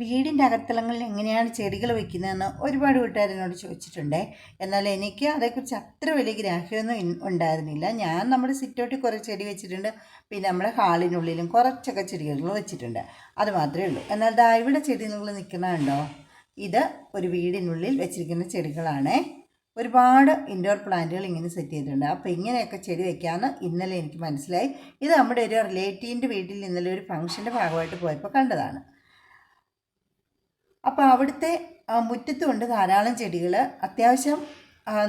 വീടിന്റെ അകത്തളങ്ങളിൽ എങ്ങനെയാണ് ചെടികൾ വയ്ക്കുന്നതെന്ന് ഒരുപാട് വീട്ടുകാരനോട് ചോദിച്ചിട്ടുണ്ട്. എന്നാൽ എനിക്ക് അതേക്കുറിച്ച് അത്ര വലിയ ഗ്രാഹ്യമൊന്നും ഉണ്ടായിരുന്നില്ല. ഞാൻ നമ്മുടെ സിറ്റോട്ടിൽ കുറേ ചെടി വെച്ചിട്ടുണ്ട്. പിന്നെ നമ്മുടെ ഹാളിനുള്ളിലും കുറച്ചൊക്കെ ചെടികൾ വെച്ചിട്ടുണ്ട്. അത് മാത്രമേ ഉള്ളൂ. എന്നാൽ ദാ ഇവിടെ ചെടി നിങ്ങൾ നിൽക്കുന്നതുണ്ടോ ഇത് ഒരു വീടിനുള്ളിൽ വെച്ചിരിക്കുന്ന ചെടികളാണ്. ഒരുപാട് ഇൻഡോർ പ്ലാന്റുകൾ ഇങ്ങനെ സെറ്റ് ചെയ്തിട്ടുണ്ട്. അപ്പോൾ ഇങ്ങനെയൊക്കെ ചെടി വെക്കാമെന്ന് ഇന്നലെ എനിക്ക് മനസ്സിലായി. ഇത് നമ്മുടെ ഒരു റിലേറ്റീവിന്റെ വീട്ടിൽ ഇന്നലെ ഒരു ഫംഗ്ഷന്റെ ഭാഗമായിട്ട് പോയപ്പോൾ കണ്ടതാണ്. അപ്പോൾ അവിടുത്തെ മുറ്റത്തുമുണ്ട് ധാരാളം ചെടികൾ അത്യാവശ്യം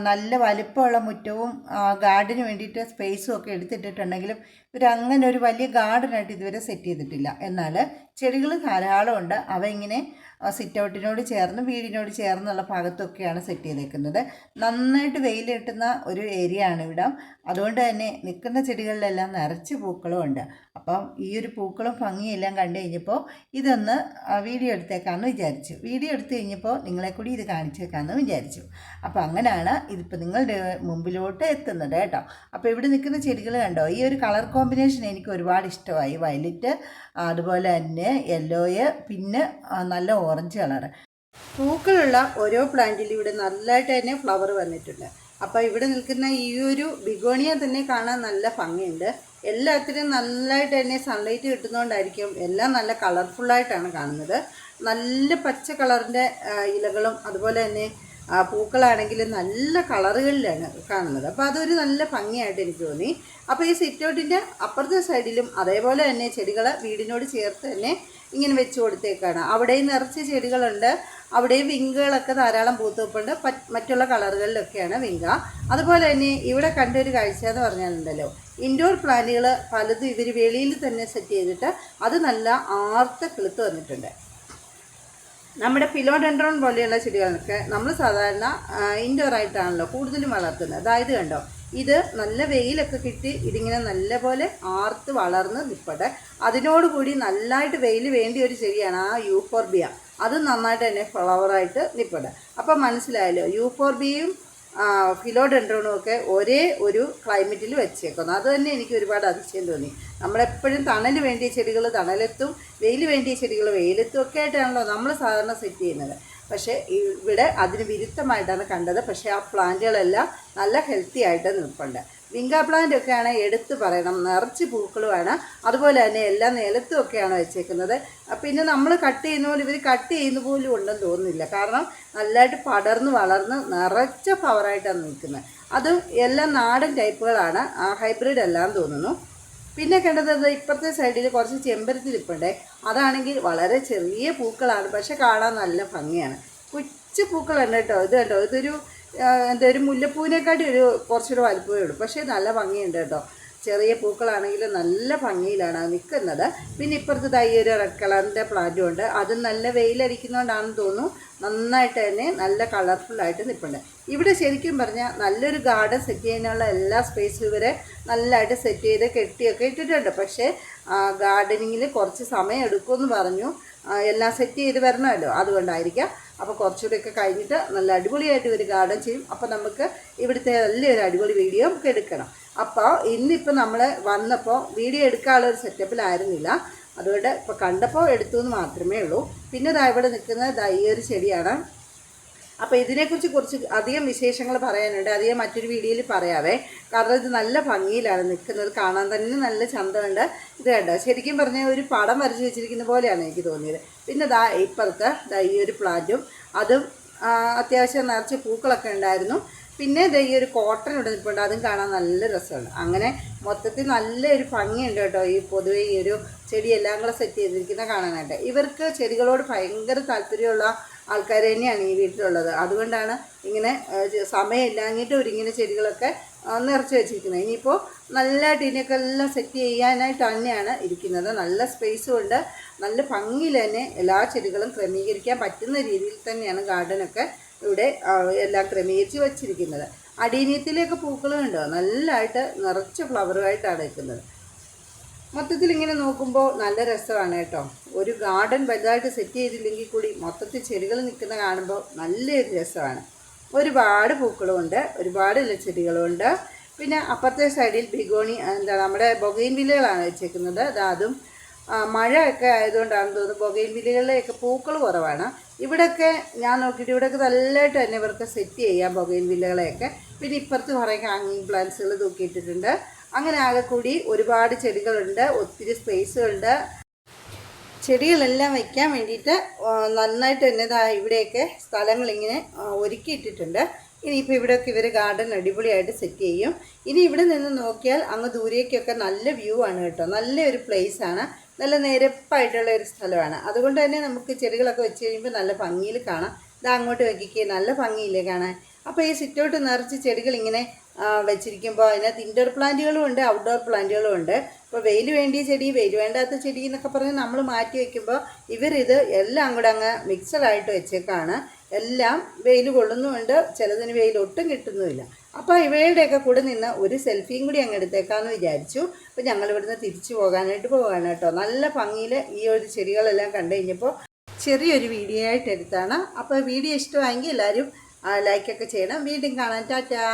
നല്ല വലിപ്പമുള്ള മുറ്റവും ഗാർഡന് വേണ്ടിയിട്ട് സ്പേസും ഒക്കെ എടുത്തിട്ടിട്ടുണ്ടെങ്കിലും ഇവർ അങ്ങനെ ഒരു വലിയ ഗാർഡനായിട്ട് ഇതുവരെ സെറ്റ് ചെയ്തിട്ടില്ല. എന്നാൽ ചെടികൾ ധാരാളം ഉണ്ട്. അവ ഇങ്ങനെ സിറ്റ് ഔട്ടിനോട് ചേർന്ന് വീടിനോട് ചേർന്നുള്ള ഭാഗത്തൊക്കെയാണ് സെറ്റ് ചെയ്തേക്കുന്നത്. നന്നായിട്ട് വെയിൽ കിട്ടുന്ന ഒരു ഏരിയ ആണ് ഇവിടെ. അതുകൊണ്ട് തന്നെ നിൽക്കുന്ന ചെടികളിലെല്ലാം നിറച്ച് പൂക്കളും ഉണ്ട്. അപ്പം ഈ ഒരു പൂക്കളും ഭംഗിയെല്ലാം കണ്ടു കഴിഞ്ഞപ്പോൾ ഇതൊന്ന് വീഡിയോ എടുത്തേക്കാമെന്ന് വിചാരിച്ചു. വീഡിയോ എടുത്തു കഴിഞ്ഞപ്പോൾ നിങ്ങളെ കൂടി ഇത് കാണിച്ചേക്കാമെന്ന് വിചാരിച്ചു. അപ്പോൾ അങ്ങനെയാണ് ഇതിപ്പോൾ നിങ്ങളുടെ മുമ്പിലോട്ട് എത്തുന്നത് കേട്ടോ. അപ്പോൾ ഇവിടെ നിൽക്കുന്ന ചെടികൾ കണ്ടോ? ഈ ഒരു കളർ കോമ്പിനേഷൻ എനിക്ക് ഒരുപാട് ഇഷ്ടമായി. വയലറ്റ് അതുപോലെ തന്നെ യെല്ലോയ് പിന്നെ നല്ല ഓറഞ്ച് കളറ്. പൂക്കളുള്ള ഓരോ പ്ലാന്റിലും ഇവിടെ നല്ലതായിട്ട് തന്നെ ഫ്ലവർ വന്നിട്ടുണ്ട്. അപ്പോൾ ഇവിടെ നിൽക്കുന്ന ഈ ഒരു ബിഗോണിയ തന്നെ കാണാൻ നല്ല ഭംഗിയുണ്ട്. എല്ലാത്തിനും നല്ലതായിട്ട് തന്നെ സൺലൈറ്റ് കിട്ടുന്നതുകൊണ്ടായിരിക്കും എല്ലാം നല്ല കളർഫുള്ളായിട്ടാണ് കാണുന്നത്. നല്ല പച്ച കളറിന്റെ ഇലകളും അതുപോലെ തന്നെ ആ, പൂക്കളാണെങ്കിൽ നല്ല കളറുകളിലാണ് കാണുന്നത്. അപ്പോൾ അതൊരു നല്ല ഭംഗിയായിട്ട് എനിക്ക് തോന്നി. അപ്പോൾ ഈ സിറ്റൗട്ടിന്റെ അപ്പുറത്തെ സൈഡിലും അതേപോലെ തന്നെ ചെടികൾ വീടിനോട് ചേർത്ത് തന്നെ ഇങ്ങനെ വെച്ച് കൊടുത്തേക്കാണ്. അവിടെയും നിറച്ച് ചെടികളുണ്ട്. അവിടെയും വിങ്കുകളൊക്കെ ധാരാളം പൂത്തുവെപ്പുണ്ട്. മറ്റുള്ള കളറുകളിലൊക്കെയാണ് വിങ്ക. അതുപോലെ തന്നെ ഇവിടെ കണ്ടൊരു കാഴ്ച എന്ന് പറഞ്ഞാലുണ്ടല്ലോ. ഇൻഡോർ പ്ലാന്റുകൾ പലതും ഇവർ വെളിയിൽ തന്നെ സെറ്റ് ചെയ്തിട്ട് അത് നല്ല ആർത്ത കിളുത്ത് വന്നിട്ടുണ്ട്. നമ്മുടെ ഫിലോഡെൻഡ്രോൺ പോലെയുള്ള ചെടികളൊക്കെ നമ്മൾ സാധാരണ ഇൻഡോർ ആയിട്ടാണല്ലോ കൂടുതലും വളർത്തുന്നത്. അതായത് കണ്ടോ ഇത് നല്ല വെയിലൊക്കെ കിട്ടി ഇതിങ്ങനെ നല്ലപോലെ ആർത്ത് വളർന്ന് നിൽപ്പട്ടെ അതിനോടുകൂടി നല്ലതായിട്ട് വെയിൽ വേണ്ടിയ ഒരു ചെടിയാണ് ആ യൂഫോർബിയ. അത് നന്നായിട്ട് തന്നെ ഫ്ലവറായിട്ട് നിൽപ്പട്ടെ അപ്പം മനസ്സിലായല്ലോ യൂഫോർബിയയും ഫിലോഡെൻഡ്രോണും ഒക്കെ ഒരേ ഒരു ക്ലൈമറ്റിൽ വെച്ചേക്കുന്നു. അത് തന്നെ എനിക്ക് ഒരുപാട് അതിശയം തോന്നി. നമ്മളെപ്പോഴും തണൽ വേണ്ടിയ ചെടികൾ തണലത്തും വെയിൽ വേണ്ടിയ ചെടികൾ വെയിലത്തും ഒക്കെ ആയിട്ടാണല്ലോ നമ്മൾ സാധാരണ സെറ്റ് ചെയ്യുന്നത്. പക്ഷേ ഇവിടെ അതിന് വിരുദ്ധമായിട്ടാണ് കണ്ടത്. പക്ഷേ ആ പ്ലാന്റുകളെല്ലാം നല്ല ഹെൽത്തി ആയിട്ട് നിൽപ്പുണ്ട്. വിങ്ക പ്ലാന്റ് ഒക്കെയാണ് എടുത്ത് പറയണം. നിറച്ച് പൂക്കളുമാണ്. അതുപോലെ തന്നെ എല്ലാ നിലത്തും ഒക്കെയാണ് വെച്ചേക്കുന്നത്. പിന്നെ നമ്മൾ കട്ട് ചെയ്യുന്ന പോലെ ഇവർ കട്ട് ചെയ്യുന്ന പോലും ഉണ്ടെന്ന് തോന്നുന്നില്ല. കാരണം നല്ലതായിട്ട് പടർന്ന് വളർന്ന് നിറച്ച പവറായിട്ടാണ് നിൽക്കുന്നത്. അത് എല്ലാം നാടൻ ടൈപ്പുകളാണ് ഹൈബ്രിഡ് എല്ലാം തോന്നുന്നു. പിന്നെ കണ്ടത് ഇപ്പുറത്തെ സൈഡിൽ കുറച്ച് ചെമ്പരത്തി നിൽപ്പുണ്ടേ അതാണെങ്കിൽ വളരെ ചെറിയ പൂക്കളാണ്. പക്ഷെ കാണാൻ നല്ല ഭംഗിയാണ്. കൊച്ചു പൂക്കളുണ്ട് കേട്ടോ. ഇത് കേട്ടോ ഇതൊരു എന്താ ഒരു മുല്ലപ്പൂവിനെക്കാട്ടി ഒരു കുറച്ചൊരു വലുപ്പമേ ഉള്ളൂ. പക്ഷേ നല്ല ഭംഗിയുണ്ട് കേട്ടോ. ചെറിയ പൂക്കളാണെങ്കിൽ നല്ല ഭംഗിയിലാണ് നിൽക്കുന്നത്. പിന്നെ ഇപ്പുറത്ത് തൈ ഒരു റെഡ് കളറിന്റെ പ്ലാന്റും ഉണ്ട്. അത് നല്ല വെയിലടിക്കുന്നതുകൊണ്ടാണെന്ന് തോന്നുന്നു. നന്നായിട്ട് തന്നെ നല്ല കളർഫുള്ളായിട്ട് നിൽപ്പുണ്ട് ഇവിടെ ശരിക്കും പറഞ്ഞാൽ നല്ലൊരു ഗാർഡൻ സെറ്റ് ചെയ്യാനുള്ള എല്ലാ സ്പേസും ഇവരെ നല്ലതായിട്ട് സെറ്റ് ചെയ്ത് കെട്ടിയൊക്കെ ഇട്ടിട്ടുണ്ട്. പക്ഷേ ഗാർഡനിങ്ങിൽ കുറച്ച് സമയം എടുക്കുമെന്ന് പറഞ്ഞു. എല്ലാം സെറ്റ് ചെയ്ത് വരണമല്ലോ. അതുകൊണ്ടായിരിക്കാം. അപ്പോൾ കുറച്ചുകൂടെയൊക്കെ കഴിഞ്ഞിട്ട് നല്ല അടിപൊളിയായിട്ട് ഒരു ഗാർഡൻ ചെയ്യും. അപ്പോൾ നമുക്ക് ഇവിടുത്തെ നല്ലൊരു അടിപൊളി വീഡിയോ നമുക്ക് എടുക്കണം. അപ്പോൾ ഇന്നിപ്പോൾ നമ്മൾ വന്നപ്പോൾ വീഡിയോ എടുക്കാനുള്ള ഒരു സെറ്റപ്പിലായിരുന്നില്ല അതുകൊണ്ട് ഇപ്പോൾ കണ്ടപ്പോൾ എടുത്തു എന്ന് മാത്രമേ ഉള്ളൂ. പിന്നെ ഇതാ ഇവിടെ നിൽക്കുന്നത് ഈ ഒരു ചെടിയാണ്. അപ്പോൾ ഇതിനെക്കുറിച്ച് കുറച്ച് അധികം വിശേഷങ്ങൾ പറയാനുണ്ട്. അധികം മറ്റൊരു വീഡിയോയിൽ പറയാവേ. കാരണം ഇത് നല്ല ഭംഗിയിലാണ് നിൽക്കുന്നത്. കാണാൻ തന്നെ നല്ല ചന്തമുണ്ട്. ഇത് കണ്ടോ? ശരിക്കും പറഞ്ഞാൽ ഒരു പടം വരച്ച് വെച്ചിരിക്കുന്ന പോലെയാണ് എനിക്ക് തോന്നിയത്. പിന്നെ ദാ ഇപ്പുറത്ത് ദാ ഈ ഒരു പ്ലാന്റും അതും അത്യാവശ്യം നിറച്ച് പൂക്കളൊക്കെ ഉണ്ടായിരുന്നു. പിന്നെ ദാ ഈ ഒരു കോട്ടൺ ഇവിടെ അതും കാണാൻ നല്ല രസമാണ്. അങ്ങനെ മൊത്തത്തിൽ നല്ലൊരു ഭംഗിയുണ്ട് കേട്ടോ. ഈ പൊതുവേ ഈ ഒരു ചെടിയെല്ലാം കൂടെ സെറ്റ് ചെയ്തിരിക്കുന്ന കാണാനായിട്ട്. ഇവർക്ക് ചെടികളോട് ഭയങ്കര താല്പര്യമുള്ള ആൾക്കാർ തന്നെയാണ് ഈ വീട്ടിലുള്ളത്. അതുകൊണ്ടാണ് ഇങ്ങനെ സമയമില്ലാഞ്ഞിട്ട് ഇവരിങ്ങനെ ചെടികളൊക്കെ നിറച്ച് വെച്ചിരിക്കുന്നത്. ഇനിയിപ്പോൾ നല്ല ഇതിനൊക്കെ എല്ലാം സെറ്റ് ചെയ്യാനായിട്ട് തന്നെയാണ് ഇരിക്കുന്നത്. നല്ല സ്പേസ് ഉണ്ട്. നല്ല ഭംഗിയിൽ തന്നെ എല്ലാ ചെടികളും ക്രമീകരിക്കാൻ പറ്റുന്ന രീതിയിൽ തന്നെയാണ് ഗാർഡനൊക്കെ ഇവിടെ എല്ലാം ക്രമീകരിച്ച് വച്ചിരിക്കുന്നത്. അടീനീയത്തിലേക്ക് പൂക്കളും ഉണ്ടോ നല്ലതായിട്ട് നിറച്ച് ഫ്ലവറുമായിട്ടാണ് നിൽക്കുന്നത്. മൊത്തത്തിൽ ഇങ്ങനെ നോക്കുമ്പോൾ നല്ല രസമാണ് കേട്ടോ. ഒരു ഗാർഡൻ വലുതായിട്ട് സെറ്റ് ചെയ്തില്ലെങ്കിൽ കൂടി മൊത്തത്തിൽ ചെടികൾ നിൽക്കുന്ന കാണുമ്പോൾ നല്ലൊരു രസമാണ്. ഒരുപാട് പൂക്കളുമുണ്ട് ഒരുപാട് ഇലച്ചെടികളുമുണ്ട് പിന്നെ അപ്പുറത്തെ സൈഡിൽ ബിഗോണി എന്താ നമ്മുടെ ബൊഗൈൻ വില്ലകളാണ് വെച്ചേക്കുന്നത്. അതും മഴ ഒക്കെ ആയതുകൊണ്ടാണെന്ന് തോന്നുന്നു ബൊഗൈൻ വില്ലകളിലെയൊക്കെ പൂക്കൾ കുറവാണ്. ഇവിടെയൊക്കെ ഞാൻ നോക്കിയിട്ട് ഇവിടെയൊക്കെ നല്ലതായിട്ട് തന്നെ ഇവർക്ക് സെറ്റ് ചെയ്യാം ബൊഗൈൻ വില്ലകളെയൊക്കെ. പിന്നെ ഇപ്പുറത്ത് കുറേ ഹാങ്ങിങ് പ്ലാന്റ്സുകൾ തൂക്കിയിട്ടിട്ടുണ്ട്. അങ്ങനെ ആകെ കൂടി ഒരുപാട് ചെടികളുണ്ട് ഒത്തിരി സ്പേസുകളുണ്ട് ചെടികളെല്ലാം വയ്ക്കാൻ വേണ്ടിയിട്ട് നന്നായിട്ട് തന്നെ ഇവിടെയൊക്കെ സ്ഥലങ്ങളിങ്ങനെ ഒരുക്കിയിട്ടിട്ടുണ്ട്. ഇനിയിപ്പോൾ ഇവിടെയൊക്കെ ഇവർ ഗാർഡൻ അടിപൊളിയായിട്ട് സെറ്റ് ചെയ്യും. ഇനി ഇവിടെ നിന്ന് നോക്കിയാൽ അങ്ങ് ദൂരേക്കൊക്കെ നല്ല വ്യൂ ആണ് കേട്ടോ. നല്ലൊരു പ്ലേസ് ആണ്. നല്ല നിരപ്പായിട്ടുള്ള ഒരു സ്ഥലമാണ്. അതുകൊണ്ട് തന്നെ നമുക്ക് ചെടികളൊക്കെ വെച്ച് കഴിയുമ്പോൾ നല്ല ഭംഗിയിൽ കാണാം. ഇതാ അങ്ങോട്ട് വയ്ക്കുകയും നല്ല ഭംഗിയില്ലേ കാണാൻ? അപ്പോൾ ഈ സിറ്റൗട്ട് നിറച്ച് ചെടികൾ ഇങ്ങനെ വെച്ചിരിക്കുമ്പോൾ അതിനകത്ത് ഇൻഡോർ പ്ലാന്റുകളും ഉണ്ട് ഔട്ട്ഡോർ പ്ലാന്റുകളും ഉണ്ട്. അപ്പോൾ വെയിൽ വേണ്ടിയ ചെടി വെയിൽ വേണ്ടാത്ത ചെടി എന്നൊക്കെ പറഞ്ഞ് നമ്മൾ മാറ്റി വയ്ക്കുമ്പോൾ ഇവരിത് എല്ലാം കൂടെ അങ്ങ് മിക്സഡായിട്ട് വെച്ചേക്കാണ്. എല്ലാം വെയിൽ കൊള്ളുന്നുമുണ്ട് ചിലതിന് വെയിൽ ഒട്ടും കിട്ടുന്നുമില്ല. അപ്പോൾ ഇവയുടെയൊക്കെ കൂടെ നിന്ന് ഒരു സെൽഫിയും കൂടി അങ്ങ് എടുത്തേക്കാമെന്ന് വിചാരിച്ചു. അപ്പോൾ ഞങ്ങൾ ഇവിടുന്ന് തിരിച്ചു പോകാനായിട്ട് പോവുകയാണ് കേട്ടോ. നല്ല ഭംഗിയിൽ ഈ ഒരു ചെടികളെല്ലാം കണ്ടു കഴിഞ്ഞപ്പോൾ ചെറിയൊരു വീഡിയോ ആയിട്ട് എടുത്താണ്. അപ്പോൾ വീഡിയോ ഇഷ്ടമായെങ്കിൽ എല്ലാവരും ലൈക്കൊക്കെ ചെയ്യണം. വീണ്ടും കാണാൻ ടാറ്റാ.